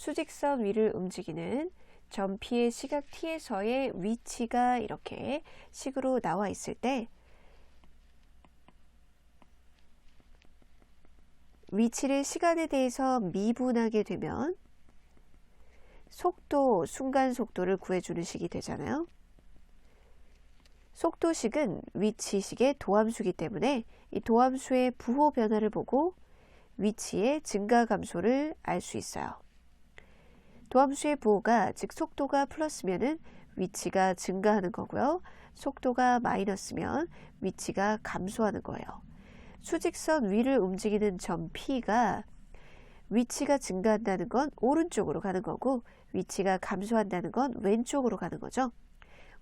수직선 위를 움직이는 점 P의 시각 T에서의 위치가 이렇게 식으로 나와 있을 때 위치를 시간에 대해서 미분하게 되면 속도, 순간 속도를 구해주는 식이 되잖아요. 속도식은 위치식의 도함수이기 때문에 이 도함수의 부호 변화를 보고 위치의 증가 감소를 알 수 있어요. 도함수의 부호가 즉 속도가 플러스면은 위치가 증가하는 거고요. 속도가 마이너스면 위치가 감소하는 거예요. 수직선 위를 움직이는 점 P가 위치가 증가한다는 건 오른쪽으로 가는 거고 위치가 감소한다는 건 왼쪽으로 가는 거죠.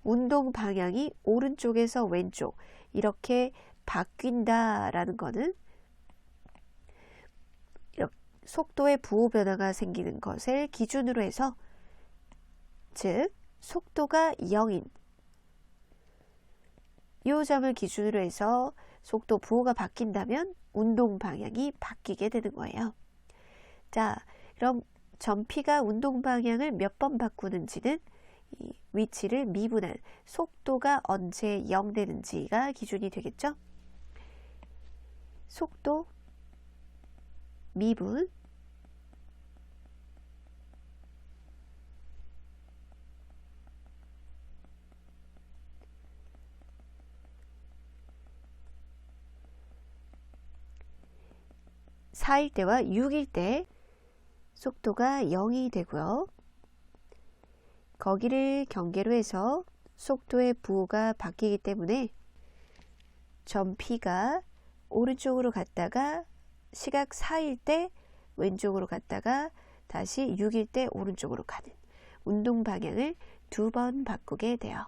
운동 방향이 오른쪽에서 왼쪽 이렇게 바뀐다라는 거는 속도의 부호 변화가 생기는 것을 기준으로 해서 즉 속도가 0인 이 점을 기준으로 해서 속도 부호가 바뀐다면 운동 방향이 바뀌게 되는 거예요. 자, 그럼 점 P가 운동 방향을 몇 번 바꾸는지는 이 위치를 미분한 속도가 언제 0 되는지가 기준이 되겠죠? 속도 미분 사일 때와 6일 때 속도가 0이 되고요. 거기를 경계로 해서 속도의 부호가 바뀌기 때문에 점 P가 오른쪽으로 갔다가 시각 4일 때 왼쪽으로 갔다가 다시 6일 때 오른쪽으로 가는 운동 방향을 두 번 바꾸게 돼요.